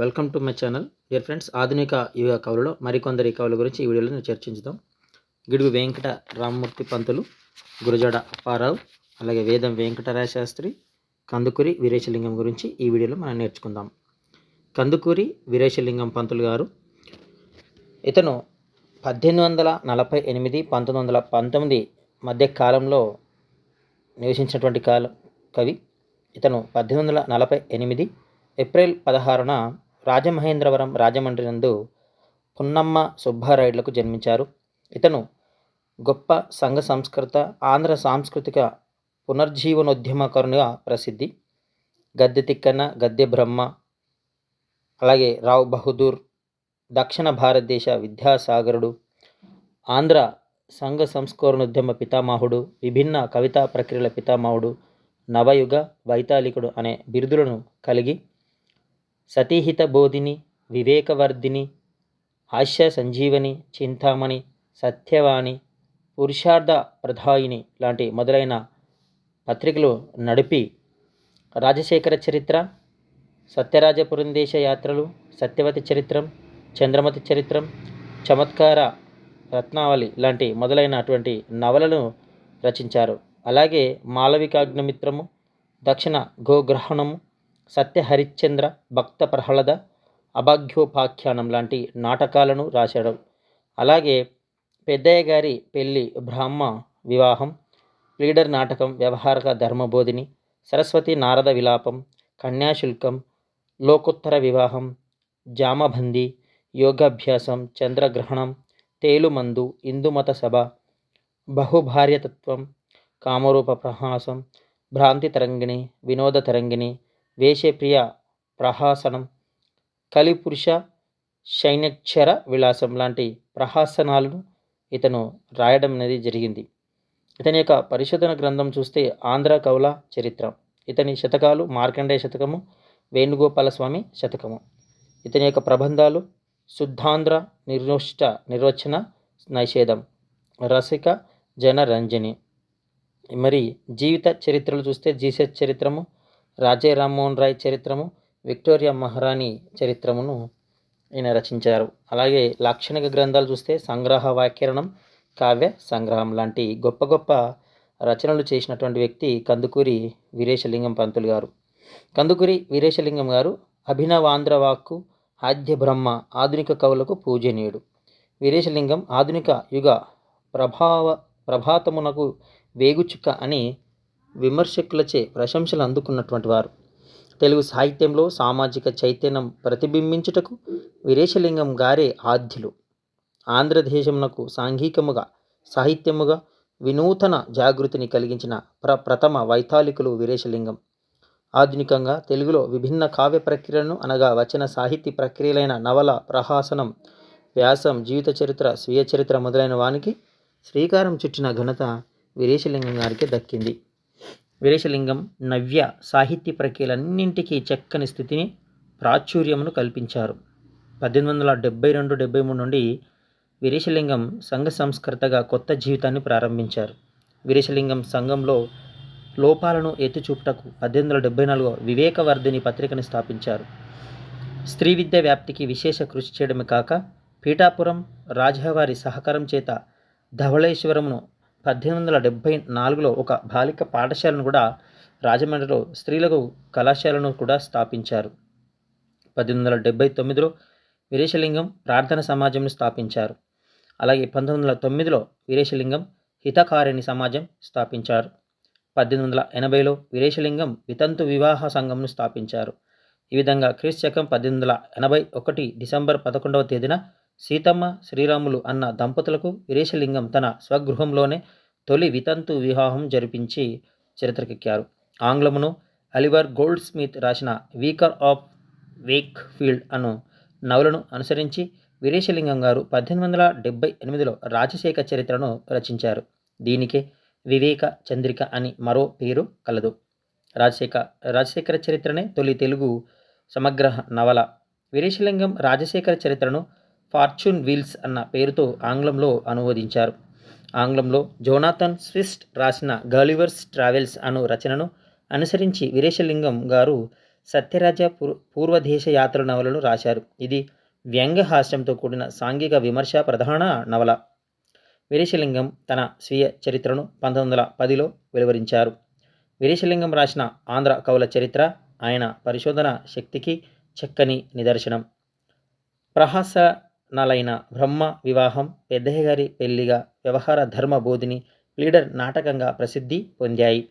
Welcome to my channel dear friends ఆధునిక యుగ కవులలో మరికొందరి కవుల గురించి ఈ వీడియోలో నేను చర్చించుదాం. గిడుగు వెంకట రామమూర్తి పంతులు గురజాడ అప్పారావు అలాగే వేదం వెంకటరాయ శాస్త్రి కందుకూరి వీరేశలింగం గురించి ఈ వీడియోలో మనం నేర్చుకుందాం. కందుకూరి వీరేశలింగం పంతులు గారు ఇతను పద్దెనిమిది వందల నలభై ఎనిమిది పంతొమ్మిది వందల పంతొమ్మిది మధ్య కాలంలో నివసించినటువంటి కాలం కవి. ఇతను పద్దెనిమిది వందల నలభై ఎనిమిది ఏప్రిల్ పదహారున రాజమహేంద్రవరం రాజమండ్రి నందు పున్నమ్మ సుబ్బారాయుడులకు జన్మించారు. ఇతను గొప్ప సంఘ సంస్కృత ఆంధ్ర సాంస్కృతిక పునర్జీవనోద్యమకరునిగా ప్రసిద్ధి. గద్దె తిక్కన గద్దె బ్రహ్మ అలాగే రావ్ బహదూర్ దక్షిణ భారతదేశ విద్యాసాగరుడు ఆంధ్ర సంఘ సంస్కరణోద్యమ పితామహుడు విభిన్న కవితా ప్రక్రియల పితామహుడు నవయుగ వైతాళికుడు అనే బిరుదులను కలిగి సతీహిత బోధిని వివేకవర్ధిని హాస్య సంజీవని చింతామణి సత్యవాణి పురుషార్థ ప్రధాయిని లాంటి మొదలైన పత్రికలు నడిపి రాజశేఖర చరిత్ర సత్యరాజ పురందేశ యాత్రలు సత్యవతి చరిత్రం చంద్రమతి చరిత్రం చమత్కార రత్నావళి లాంటి మొదలైనటువంటి నవలను రచించారు. అలాగే మాలవికాగ్నిమిత్రము దక్షిణ గోగ్రహణము సత్యహరిశ్చంద్ర భక్త ప్రహ్లాద అభాగ్యోపాఖ్యానం లాంటి నాటకాలను రాశాడు. అలాగే పెద్దయ్య గారి పెళ్ళి బ్రాహ్మ వివాహం లీడర్ నాటకం వ్యవహారక ధర్మబోధిని సరస్వతి నారద విలాపం కన్యాశుల్కం లోకోత్తర వివాహం జామబందీ యోగాభ్యాసం చంద్రగ్రహణం తేలుమందు ఇందుమత సభ బహుభార్యతత్వం కామరూప ప్రహాసం భ్రాంతి తరంగిణి వినోద తరంగిణి వేషప్రియ ప్రహాసనం కలిపురుష శైనక్షర విలాసం లాంటి ప్రహాసనాలను ఇతను రాయడం అనేది జరిగింది. ఇతని యొక్క పరిశోధన గ్రంథం చూస్తే ఆంధ్ర కవుల చరిత్ర ఇతని శతకాలు మార్కండేయ శతకము వేణుగోపాల స్వామి శతకము. ఇతని యొక్క ప్రబంధాలు శుద్ధాంధ్ర నిర్నోష్ట నిర్వచన నైషేధం రసిక జనరంజని. మరి జీవిత చరిత్రలు చూస్తే జీసస్ చరిత్రము రాజే రామ్మోహన్ రాయ్ చరిత్రము విక్టోరియా మహారాణి చరిత్రమును ఈయన రచించారు. అలాగే లాక్షణిక గ్రంథాలు చూస్తే సంగ్రహ వ్యాకరణం కావ్య సంగ్రహం లాంటి గొప్ప గొప్ప రచనలు చేసినటువంటి వ్యక్తి కందుకూరి వీరేశలింగం పంతులు గారు. కందుకూరి వీరేశలింగం గారు అభినవాంధ్ర వాక్కు ఆద్య బ్రహ్మ ఆధునిక కవులకు పూజనీయుడు. వీరేశలింగం ఆధునిక యుగ ప్రభావ ప్రభాతమునకు వేగుచుక్క అని విమర్శకులచే ప్రశంసలు అందుకున్నటువంటి వారు. తెలుగు సాహిత్యంలో సామాజిక చైతన్యం ప్రతిబింబించుటకు వీరేశలింగం గారే ఆద్యులు. ఆంధ్రదేశమునకు సాంఘికముగా సాహిత్యముగా వినూతన జాగృతిని కలిగించిన ప్ర ప్రథమ వైతాళికులు వీరేశలింగం. ఆధునికంగా తెలుగులో విభిన్న కావ్య ప్రక్రియలను అనగా వచన సాహితీ ప్రక్రియలైన నవల ప్రహాసనం వ్యాసం జీవిత చరిత్ర స్వీయ చరిత్ర మొదలైన వానికి శ్రీకారం చుట్టిన ఘనత వీరేశలింగం గారికి దక్కింది. వీరేశలింగం నవ్య సాహిత్య ప్రక్రియలన్నింటికీ చక్కని స్థితిని ప్రాచుర్యమును కల్పించారు. పద్దెనిమిది వందల డెబ్బై రెండు డెబ్బై మూడు నుండి వీరేశలింగం సంఘ సంస్కర్తగా కొత్త జీవితాన్ని ప్రారంభించారు. వీరేశలింగం సంఘంలో లోపాలను ఎత్తిచూపుటకు పద్దెనిమిది వందల డెబ్బై నాలుగు వివేకవర్ధిని పత్రికను స్థాపించారు. స్త్రీ విద్య వ్యాప్తికి విశేష కృషి చేయడమే కాక పీఠాపురం రాజావారి సహకారం చేత ధవళేశ్వరమును పద్దెనిమిది వందల డెబ్భై నాలుగులో ఒక బాలిక పాఠశాలను కూడా రాజమండ్రిలో స్త్రీలకు కళాశాలను కూడా స్థాపించారు. పద్దెనిమిది వందల డెబ్భై తొమ్మిదిలో వీరేశలింగం ప్రార్థన సమాజంను స్థాపించారు. అలాగే పంతొమ్మిది వందల తొమ్మిదిలో వీరేశలింగం హితకారిణి సమాజం స్థాపించారు. పద్దెనిమిది వందల ఎనభైలో వీరేశలింగం వితంతు వివాహ సంఘంను స్థాపించారు. ఈ విధంగా క్రీస్తు శకం పద్దెనిమిది వందల ఎనభై ఒకటి డిసెంబర్ పదకొండవ తేదీన సీతమ్మ శ్రీరాములు అన్న దంపతులకు వీరేశలింగం తన స్వగృహంలోనే తొలి వితంతు వివాహం జరిపించి చరిత్రకెక్కారు. ఆంగ్లమును అలివర్ గోల్డ్ స్మిత్ రాసిన వీకర్ ఆఫ్ వేక్ ఫీల్డ్ అను నవలను అనుసరించి వీరేశలింగం గారు పద్దెనిమిది వందల డెబ్బై ఎనిమిదిలో రాజశేఖర చరిత్రను రచించారు. దీనికే వివేక చంద్రిక అని మరో పేరు కలదు. రాజశేఖర రాజశేఖర చరిత్రనే తొలి తెలుగు సమగ్ర నవల. వీరేశలింగం రాజశేఖర చరిత్రను ఫార్చ్యూన్ వీల్స్ అన్న పేరుతో ఆంగ్లంలో అనువదించారు. ఆంగ్లంలో జోనాథన్ స్విస్ట్ రాసిన గాలివర్స్ ట్రావెల్స్ అను రచనను అనుసరించి వీరేశలింగం గారు సత్యరాజ పూర్ పూర్వదేశ యాత్ర నవలను రాశారు. ఇది వ్యంగ్యహాస్యంతో కూడిన సాంఘిక విమర్శ ప్రధాన నవల. వీరేశలింగం తన స్వీయ చరిత్రను పంతొమ్మిది వందల పదిలో వెలువరించారు. వీరేశలింగం రాసిన ఆంధ్ర కవుల చరిత్ర ఆయన పరిశోధన శక్తికి చక్కని నిదర్శనం. ప్రహాస నలైన బ్రహ్మ వివాహం పెద్దయ్య గారి పెళ్ళిగా వ్యవహార ధర్మ బోధిని లీడర్ నాటకంగా ప్రసిద్ధి పొందాయి.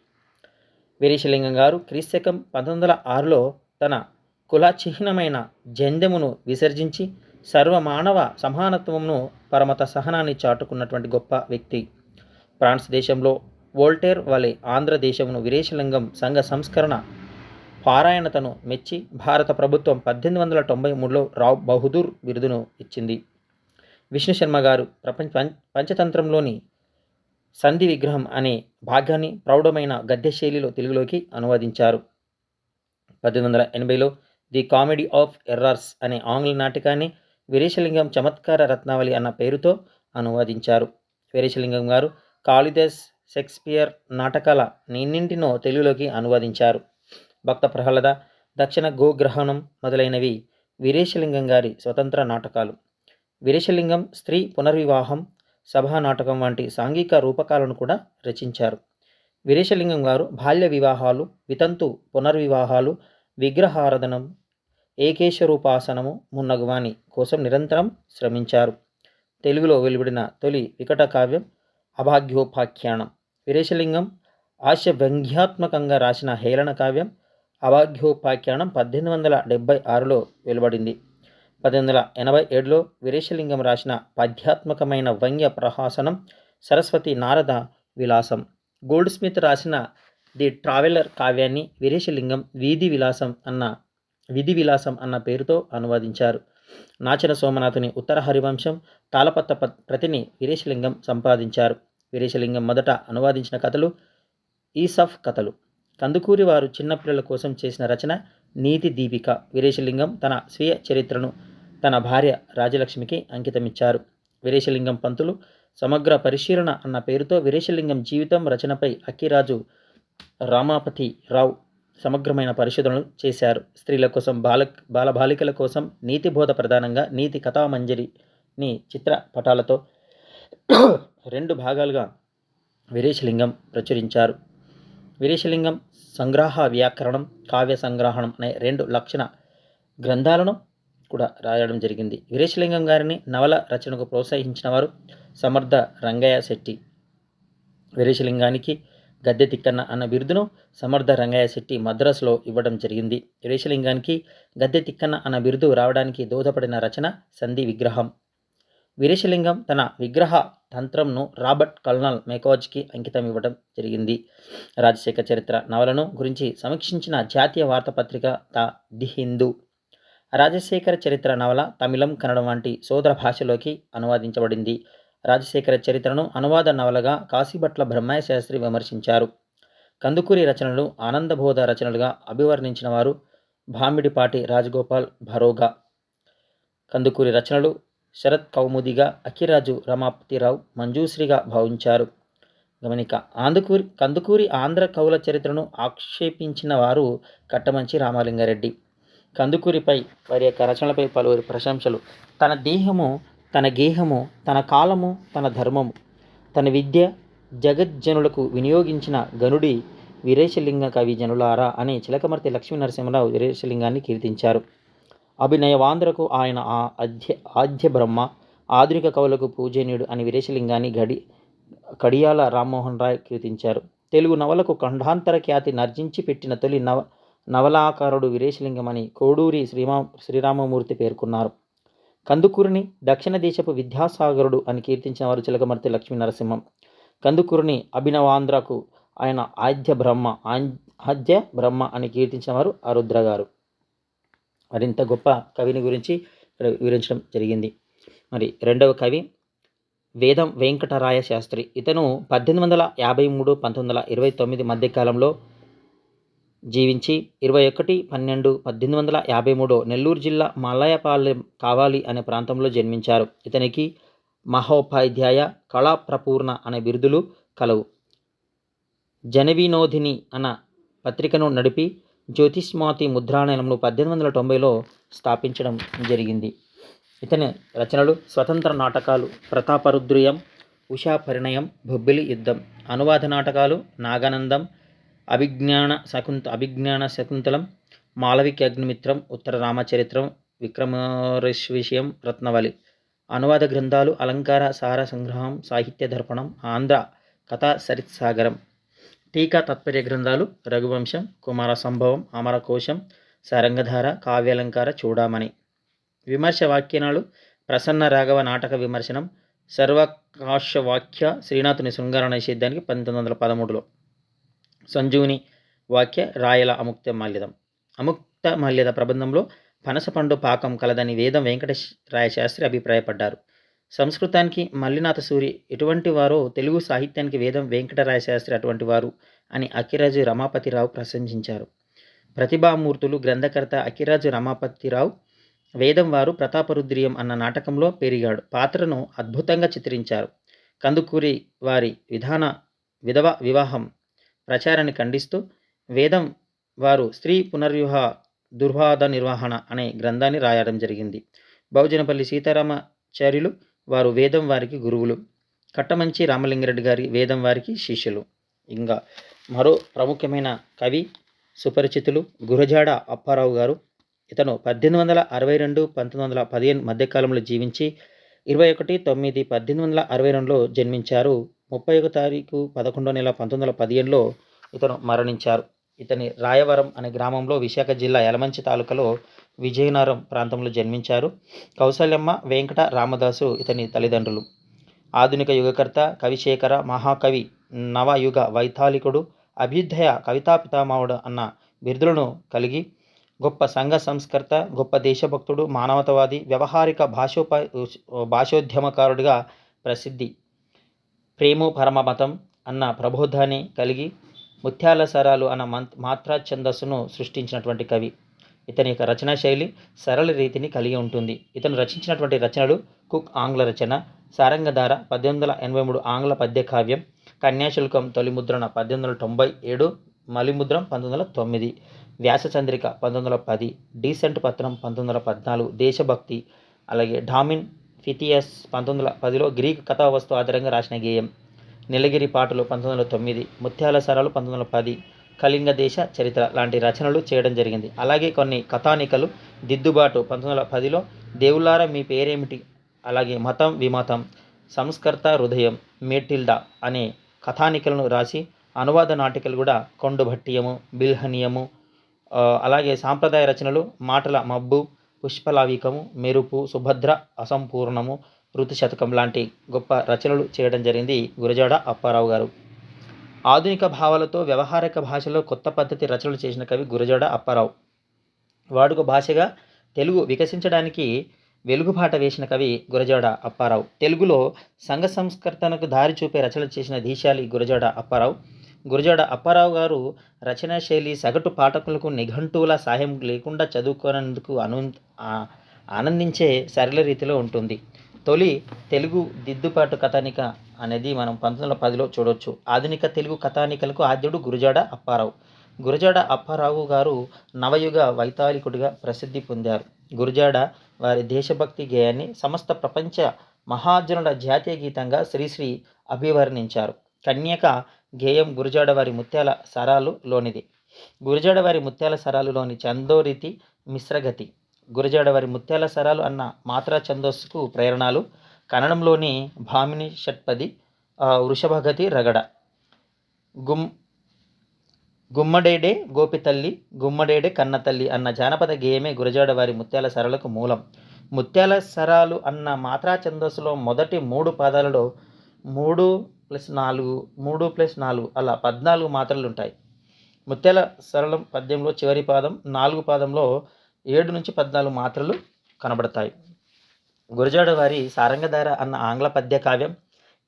వీరేశలింగం గారు క్రీస్తకం పంతొమ్మిది వందల ఆరులో తన కుల చిహ్నమైన జందెమును విసర్జించి సర్వమానవ సమానత్వమును పరమత సహనాన్ని చాటుకున్నటువంటి గొప్ప వ్యక్తి. ఫ్రాన్స్ దేశంలో వోల్టేర్ వలె ఆంధ్రదేశమును వీరేశలింగం సంఘ సంస్కరణ పారాయణతను మెచ్చి భారత ప్రభుత్వం పద్దెనిమిది వందల తొంభై మూడులో రావ్ బహదూర్ బిరుదును ఇచ్చింది. విష్ణు శర్మ గారు ప్రపంచ పంచతంత్రంలోని సంధి విగ్రహం అనే భాగాన్ని ప్రౌఢమైన గద్య శైలిలో తెలుగులోకి అనువదించారు. పద్దెనిమిది వందల ఎనభైలో ది కామెడీ ఆఫ్ ఎర్రర్స్ అనే ఆంగ్ల నాటకాన్ని వీరేశలింగం చమత్కార రత్నావళి అన్న పేరుతో అనువదించారు. వీరేశలింగం గారు కాళిదాస్ షేక్స్పియర్ నాటకాల నిన్నింటినో తెలుగులోకి అనువదించారు. భక్త ప్రహ్లాద దక్షిణ గోగ్రహణం మొదలైనవి వీరేశలింగం గారి స్వతంత్ర నాటకాలు. వీరేశలింగం స్త్రీ పునర్వివాహం సభా నాటకం వంటి సాంఘిక రూపకాలను కూడా రచించారు. వీరేశలింగం గారు బాల్య వివాహాలు వితంతు పునర్వివాహాలు విగ్రహారాధనం ఏకేశ్వరూపాసనము మున్నగువాని కోసం నిరంతరం శ్రమించారు. తెలుగులో వెలువడిన తొలి వికట కావ్యం అభాగ్యోపాఖ్యానం. వీరేశలింగం ఆశ వ్యంగ్యాత్మకంగా రాసిన హేళన కావ్యం అవాఘ్యోపాఖ్యానం పద్దెనిమిది వందల డెబ్బై ఆరులో వెలువడింది. పద్దెనిమిది వందల ఎనభై ఏడులో వీరేశలింగం రాసిన పాధ్యాత్మకమైన వ్యంగ్య ప్రహాసనం సరస్వతి నారద విలాసం. గోల్డ్ స్మిత్ రాసిన ది ట్రావెలర్ కావ్యాన్ని వీరేశలింగం వీధి విలాసం అన్న విధి విలాసం అన్న పేరుతో అనువాదించారు. నాచన సోమనాథుని ఉత్తర హరివంశం తాళపత్ర ప్రతిని వీరేశలింగం సంపాదించారు. వీరేశలింగం మొదట అనువాదించిన కథలు ఈసఫ్ కథలు. కందుకూరి వారు చిన్నపిల్లల కోసం చేసిన రచన నీతి దీపిక. వీరేశలింగం తన స్వీయ చరిత్రను తన భార్య రాజలక్ష్మికి అంకితమిచ్చారు. వీరేశలింగం పంతులు సమగ్ర పరిశీలన అన్న పేరుతో వీరేశలింగం జీవితం రచనపై అక్కిరాజు రామాపతి రావు సమగ్రమైన పరిశోధనలు చేశారు. స్త్రీల కోసం బాల బాలబాలికల కోసం నీతి బోధ ప్రధానంగా నీతి కథామంజరిని చిత్రపటాలతో రెండు భాగాలుగా వీరేశలింగం ప్రచురించారు. వీరేశలింగం సంగ్రహ వ్యాకరణం కావ్య సంగ్రహణం అనే రెండు లక్షణ గ్రంథాలను కూడా రాయడం జరిగింది. వీరేశలింగం గారిని నవల రచనకు ప్రోత్సహించిన వారు సమర్థ రంగయ్య శెట్టి. వీరేశలింగానికి గద్దె తిక్కన్న అన్న బిరుదును సమర్థ రంగయ్య శెట్టి మద్రాసులో ఇవ్వడం జరిగింది. వీరేశలింగానికి గద్దె తిక్కన్న అన్న బిరుదు రావడానికి దోహదపడిన రచన సంధి విగ్రహం. వీరేశలింగం తన విగ్రహ తంత్రంను రాబర్ట్ కల్నల్ మెకోజ్కి అంకితం ఇవ్వడం జరిగింది. రాజశేఖర చరిత్ర నవలను గురించి సమీక్షించిన జాతీయ వార్తాపత్రిక ద ది హిందూ. రాజశేఖర చరిత్ర నవల తమిళం కన్నడం వంటి సోదర భాషలోకి అనువాదించబడింది. రాజశేఖర చరిత్రను అనువాద నవలగా కాశీభట్ల బ్రహ్మయ్య శాస్త్రి విమర్శించారు. కందుకూరి రచనలు ఆనందబోధ రచనలుగా అభివర్ణించిన వారు భామిడిపాటి రాజగోపాల్ భరోగా. కందుకూరి రచనలు శరత్ కౌముదిగా అఖిరాజు రమాపతిరావు మంజూశ్రీగా భావించారు. గమనిక ఆందుకూరి కందుకూరి ఆంధ్ర కవుల చరిత్రను ఆక్షేపించిన వారు కట్టమంచి రామలింగారెడ్డి. కందుకూరిపై వారి యొక్క రచనలపై పలువురు ప్రశంసలు. తన దేహము తన గేహము తన కాలము తన ధర్మము తన విద్య జగజ్జనులకు వినియోగించిన గనుడి వీరేశలింగ కవి జనులారా అని చిలకమర్తి లక్ష్మీ నరసింహరావు వీరేశలింగాన్ని కీర్తించారు. అభినయవాంధ్రకు ఆయన ఆధ్య ఆద్య బ్రహ్మ ఆధునిక కవులకు పూజనీయుడు అని వీరేశలింగాన్ని గడి కడియాల రామ్మోహన్ రాయ్ కీర్తించారు. తెలుగు నవలకు ఖండాంతర ఖ్యాతి నర్జించి పెట్టిన తొలి నవ నవలాకారుడు వీరేశలింగమని కోడూరి శ్రీమా శ్రీరామమూర్తి పేర్కొన్నారు. కందుకూరిని దక్షిణ దేశపు విద్యాసాగరుడు అని కీర్తించిన వారు చిలకమర్తి లక్ష్మీ నరసింహం కందుకూరిని అభినవాంధ్రకు ఆయన ఆద్య బ్రహ్మ ఆద్య బ్రహ్మ అని కీర్తించిన వారు ఆరుద్ర గారు. మరింత గొప్ప కవిని గురించి ఇక్కడ వివరించడం జరిగింది. మరి రెండవ కవి వేదం వెంకటరాయ శాస్త్రి. ఇతను పద్దెనిమిది వందల యాభై మూడు పంతొమ్మిది వందల ఇరవై తొమ్మిది మధ్యకాలంలో జీవించి ఇరవై ఒకటి పన్నెండు పద్దెనిమిది వందల యాభై మూడు నెల్లూరు జిల్లా మలయపాలెం కావాలి అనే ప్రాంతంలో జన్మించారు. ఇతనికి మహోపాధ్యాయ కళాప్రపూర్ణ అనే బిరుదులు కలవు. జనవినోధిని అన్న పత్రికను నడిపి జ్యోతిష్మాతి ముద్రాణయంలో పద్దెనిమిది వందల తొంభైలో స్థాపించడం జరిగింది. ఇతని రచనలు స్వతంత్ర నాటకాలు ప్రతాపరుద్రయం ఉషా పరిణయం బొబ్బిలి యుద్ధం అనువాద నాటకాలు నాగానందం అభిజ్ఞాన శకుంత అభిజ్ఞాన శకుంతలం మాలవిక అగ్నిమిత్రం ఉత్తర రామచరిత్రం విక్రమవిషయం రత్నవలి అనువాద గ్రంథాలు అలంకార సార సంగ్రహం సాహిత్య దర్పణం ఆంధ్ర కథా సరిత్సాగరం టీకా తత్పర్య గ్రంథాలు రఘువంశం కుమార సంభవం అమరకోశం సరంగధార కావ్యాలంకార చూడామణి. విమర్శ వాక్యనాలు ప్రసన్న రాఘవ నాటక విమర్శనం సర్వకాశ వాక్య శ్రీనాథుని శృంగార నిషేధానికి పంతొమ్మిది వందల పదమూడులో. సంజీవుని వాక్య రాయల అముక్త మాల్యదం. అముక్త మాల్యద ప్రబంధంలో పనసపండు పాకం కలదని వేదం వెంకటరాయ శాస్త్రి అభిప్రాయపడ్డారు. సంస్కృతానికి మల్లినాథ సూరి ఎటువంటి వారో తెలుగు సాహిత్యానికి వేదం వెంకటరాయ శాస్త్రి అటువంటి వారు అని అఖిరాజు రమాపతిరావు ప్రశంసించారు. ప్రతిభామూర్తులు గ్రంథకర్త అఖిరాజు రమాపతిరావు వేదం వారు ప్రతాపరుద్రియం అన్న నాటకంలో పెరిగాడు. పాత్రను అద్భుతంగా చిత్రించారు. కందుకూరి వారి విధాన విధవ వివాహం ప్రచారాన్ని ఖండిస్తూ వేదం వారు స్త్రీ పునర్వివాహ దుర్వాద నిర్వహణ అనే గ్రంథాన్ని రాయడం జరిగింది. బహుజనపల్లి సీతారామాచార్యులు వారు వేదం వారికి గురువులు. కట్టమంచి రామలింగారెడ్డి గారి వేదం వారికి శిష్యులు. ఇంకా మరో ప్రముఖమైన కవి సుపరిచితులు గురజాడ అప్పారావు గారు. ఇతను పద్దెనిమిది వందల అరవై రెండు పంతొమ్మిది వందల పదిహేను మధ్యకాలంలో జీవించి ఇరవై ఒకటి తొమ్మిది పద్దెనిమిది వందల అరవై రెండులో జన్మించారు. ముప్పై ఒక తారీఖు పదకొండో నెల పంతొమ్మిది వందల పదిహేనులో ఇతను మరణించారు. ఇతని రాయవరం అనే గ్రామంలో విశాఖ జిల్లా యలమంచి తాలూకాలో విజయనగరం ప్రాంతంలో జన్మించారు. కౌశల్యమ్మ వెంకట రామదాసు ఇతని తల్లిదండ్రులు. ఆధునిక యుగకర్త కవిశేఖర మహాకవి నవయుగ వైతాళికుడు అభ్యుదయ కవితా పితామహుడు అన్న బిరుదులను కలిగి గొప్ప సంఘ సంస్కర్త గొప్ప దేశభక్తుడు మానవతవాది వ్యవహారిక భాషోప భాషోద్యమకారుడిగా ప్రసిద్ధి ప్రేము పరమమతం అన్న ప్రబోధాన్ని కలిగి ముత్యాల సరాలు అన్న మంత్ మాత్రా ఛందస్సును సృష్టించినటువంటి కవి. ఇతని యొక్క రచనా శైలి సరళ రీతిని కలిగి ఉంటుంది. ఇతను రచించినటువంటి రచనలు కుక్ ఆంగ్ల రచన సారంగధార పద్దెనిమిది వందల ఎనభై మూడు ఆంగ్ల పద్య కావ్యం కన్యాశుల్కం తొలి ముద్రణ పద్దెనిమిది వందల తొంభై ఏడు మలిముద్రం పంతొమ్మిది వందల తొమ్మిది వ్యాసచంద్రిక పంతొమ్మిది వందల పది డీసెంట్ పత్రం పంతొమ్మిది వందల పద్నాలుగు దేశభక్తి అలాగే డామిన్ ఫితియస్ పంతొమ్మిది వందల పదిలో గ్రీక్ కథావస్తు ఆధారంగా రాసిన గేయం నీలగిరి పాటలు పంతొమ్మిది వందల తొమ్మిది ముత్యాల సరాలు పంతొమ్మిది వందల పది కళింగ దేశ చరిత్ర లాంటి రచనలు చేయడం జరిగింది. అలాగే కొన్ని కథానికలు. దిద్దుబాటు పంతొమ్మిది వందల పదిలో దేవులార మీ పేరేమిటి? అలాగే మతం విమతం. సంస్కర్త హృదయం మేటిల్డా అనే కథానికలను రాసి అనువాద నాటికలు కూడా కొండుభట్టియము బిల్హనీయము అలాగే సాంప్రదాయ రచనలు మాటల మబ్బు పుష్పలావికము మెరుపు సుభద్ర అసంపూర్ణము ఋతుశతకం లాంటి గొప్ప రచనలు చేయడం జరిగింది గురజాడ అప్పారావు గారు. ఆధునిక భావాలతో వ్యవహారిక భాషలో కొత్త పద్ధతి రచనలు చేసిన కవి గురజాడ అప్పారావు. వాడుక భాషగా తెలుగు వికసించడానికి వెలుగుబాట వేసిన కవి గురజాడ అప్పారావు. తెలుగులో సంఘ సంస్కర్తనకు దారి చూపే రచనలు చేసిన ధీశాలి గురజాడ అప్పారావు. గురజాడ అప్పారావు గారు రచనా శైలి సగటు పాఠకులకు నిఘంటువుల సహాయం లేకుండా చదువుకోనందుకు అను ఆనందించే సరళ రీతిలో ఉంటుంది. తొలి తెలుగు దిద్దుబాటు కథానిక అనేది మనం పంతొమ్మిది వందల పదిలో చూడవచ్చు ఆధునిక తెలుగు కథానికలకు ఆద్యుడు గురజాడ అప్పారావు. గురజాడ అప్పారావు గారు నవయుగ వైతాళికుడిగా ప్రసిద్ధి పొందారు. గురజాడ వారి దేశభక్తి గేయాన్ని సమస్త ప్రపంచ మహాజనుల జాతీయ గీతంగా శ్రీశ్రీ అభివర్ణించారు. కన్యక గేయం గురజాడ వారి ముత్యాల సరాలు లోనిది. గురజాడ వారి ముత్యాల సరాలులోని చందోరీతి మిశ్రగతి. గురజాడ వారి ముత్యాల సరాలు అన్న మాత్రా ఛందస్సుకు ప్రేరణలు. కన్నడంలోని భామిని షట్పది వృషభగతి రగడ. గుమ్ గుమ్మడేడే గోపితల్లి గుమ్మడేడే కన్నతల్లి అన్న జానపద గేయమే గురజాడ వారి ముత్యాల సరళకు మూలం. ముత్యాల సరాలు అన్న మాత్రా ఛందస్సులో మొదటి మూడు పాదాలలో మూడు ప్లస్ నాలుగు మూడు ప్లస్ నాలుగు అలా పద్నాలుగు మాత్రలు ఉంటాయి ముత్యాల సరళం పద్యంలో చివరి పాదం నాలుగు పాదంలో ఏడు నుంచి పద్నాలుగు మాత్రలు కనబడతాయి. గురజాడ వారి సారంగధార అన్న ఆంగ్ల పద్య కావ్యం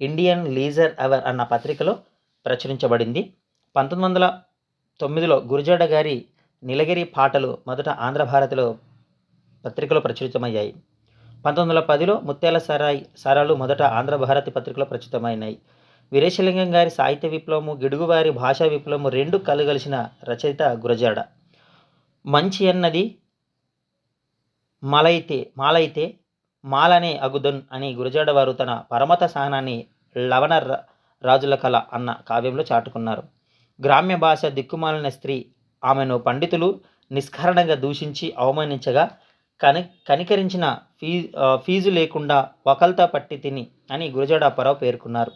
ఇండియన్ లీజర్ అవర్ అన్న పత్రికలో ప్రచురించబడింది. పంతొమ్మిది వందల తొమ్మిదిలో గురజాడ గారి నీలగిరి పాటలు మొదట ఆంధ్రభారతిలో పత్రికలో ప్రచురితమయ్యాయి. పంతొమ్మిది వందల పదిలో ముత్యాల సరాయి సారాలు మొదట ఆంధ్రభారతి పత్రికలో ప్రచురితమైనాయి. వీరేశలింగం గారి సాహిత్య విప్లవము గిడుగువారి భాషా విప్లవము రెండు కలగలిసిన రచయిత గురజాడ. మంచి అన్నది మలైతే మాలైతే మాలనే అగుదన్ అని గురజాడవారు తన పరమత సహనాన్ని లవణ రాజుల కళ అన్న కావ్యంలో చాటుకున్నారు. గ్రామ్య భాష దిక్కుమాలిన స్త్రీ ఆమెను పండితులు నిష్కరణంగా దూషించి అవమానించగా కని కనికరించిన ఫీ ఫీజు లేకుండా వకల్తా పట్టి తిని అని గురజాడ అప్పారావు పేర్కొన్నారు.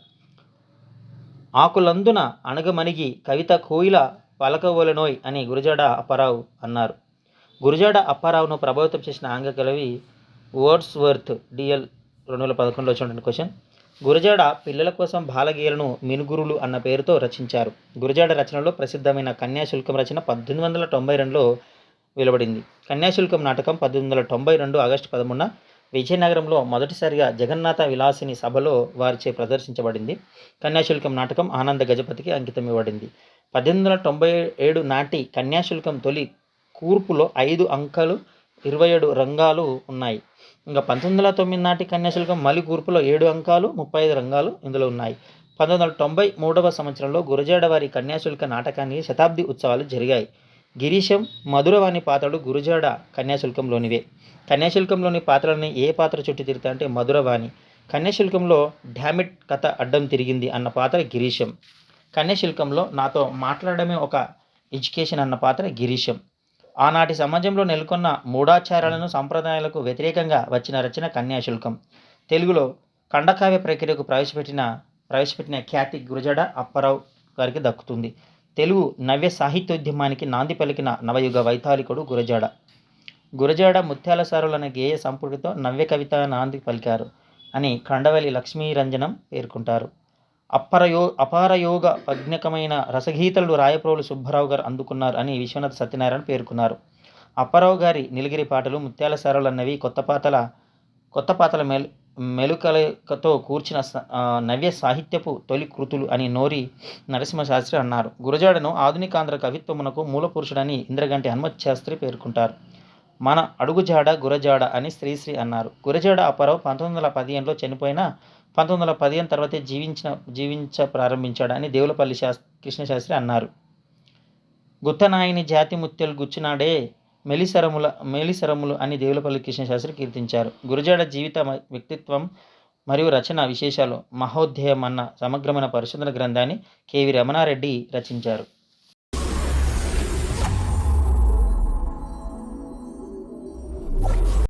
ఆకులందున అణగమణిగి కవిత కోయిల పలకవోలనోయ్ అని గురజాడ అప్పారావు అన్నారు. గురజాడ అప్పారావును ప్రభావితం చేసిన ఆంగ్ల కవి వర్డ్స్ వర్త్ డిఎల్ రెండు వేల పదకొండులో వచ్చినటువంటి క్వశ్చన్. గురజాడ పిల్లల కోసం బాలగీయలను మినుగురులు అన్న పేరుతో రచించారు. గురజాడ రచనలో ప్రసిద్ధమైన కన్యాశుల్కం రచన పద్దెనిమిది వందల తొంభై రెండులో వెలువడింది. కన్యాశుల్కం నాటకం పద్దెనిమిది వందల తొంభై రెండు ఆగస్టు పదమూడున విజయనగరంలో మొదటిసారిగా జగన్నాథ విలాసిని సభలో వారిచే ప్రదర్శించబడింది. కన్యాశుల్కం నాటకం ఆనంద గజపతికి అంకితం ఇవ్వబడింది. పద్దెనిమిది వందల తొంభై ఏడు నాటి కన్యాశుల్కం తొలి కూర్పులో ఐదు అంకాలు ఇరవై ఏడు రంగాలు ఉన్నాయి. ఇంకా పంతొమ్మిది వందల తొమ్మిది నాటి కన్యాశుల్కం మలి కూర్పులో ఏడు అంకాలు ముప్పై ఐదు రంగాలు ఇందులో ఉన్నాయి. పంతొమ్మిది వందల తొంభై మూడవ సంవత్సరంలో గురజాడ వారి కన్యాశుల్క నాటకానికి శతాబ్ది ఉత్సవాలు జరిగాయి. గిరీశం మధురవాణి పాత్రలు గురుజాడ కన్యాశుల్కంలోనివే. కన్యాశుల్కంలోని పాత్రలని ఏ పాత్ర చుట్టి తిరుగుతా అంటే మధురవాణి. కన్యాశుల్కంలో డ్యామిట్ కథ అడ్డం తిరిగింది అన్న పాత్ర గిరీశం. కన్యాశుల్కంలో నాతో మాట్లాడమే ఒక ఎడ్యుకేషన్ అన్న పాత్ర గిరీశం. ఆనాటి సమాజంలో నెలకొన్న మూఢాచారాలను సంప్రదాయాలకు వ్యతిరేకంగా వచ్చిన రచన కన్యాశుల్కం. తెలుగులో ఖండకావ్య ప్రక్రియకు ప్రవేశపెట్టిన ప్రవేశపెట్టిన ఖ్యాతి గురజడ అప్పారావు గారికి దక్కుతుంది. తెలుగు నవ్య సాహిత్యోద్యమానికి నాంది పలికిన నవయుగ వైతాళికుడు గురజాడ. గురజాడ ముత్యాల సారులు అనే గేయ సంపుటితో నవ్య కవిత నాంది పలికారు అని కండవల్లి లక్ష్మీరంజనం పేర్కొంటారు. అప్పరయో అపారయోగ పజ్ఞకమైన రసగీతలు రాయప్రోలు సుబ్బారావు గారు అందుకున్నారు అని విశ్వనాథ సత్యనారాయణ పేర్కొన్నారు. అప్పారావు గారి నీలగిరి పాటలు ముత్యాల సారలు అన్నవి కొత్త పాతల కొత్త పాతల మెలు మెలుకలతో కూర్చిన నవ్య సాహిత్యపు తొలి కృతులు అని నోరి నరసింహశాస్త్రి అన్నారు. గురజాడను ఆధునికాంధ్ర కవిత్వమునకు మూలపురుషుడని ఇంద్రగంటి హనుమత్ శాస్త్రి పేర్కొంటారు. మన అడుగుజాడ గురజాడ అని శ్రీశ్రీ అన్నారు. గురజాడ అప్పారావు పంతొమ్మిది వందల పదిహేనులో చనిపోయిన పంతొమ్మిది వందల పదిహేను తర్వాతే జీవించిన జీవించ ప్రారంభించాడు అని దేవులపల్లి శాస్త్రి కృష్ణశాస్త్రి అన్నారు. గుత్తనాయని జాతి ముత్యలు గుచ్చినాడే మెలిసరముల మేలిసరములు అని దేవులపల్లి కృష్ణశాస్త్రి కీర్తించారు. గురజాడ జీవిత వ్యక్తిత్వం మరియు రచన విశేషాలు మహోధ్యాయం అన్న సమగ్రమైన పరిశోధన గ్రంథాన్ని కేవి రమణారెడ్డి రచించారు.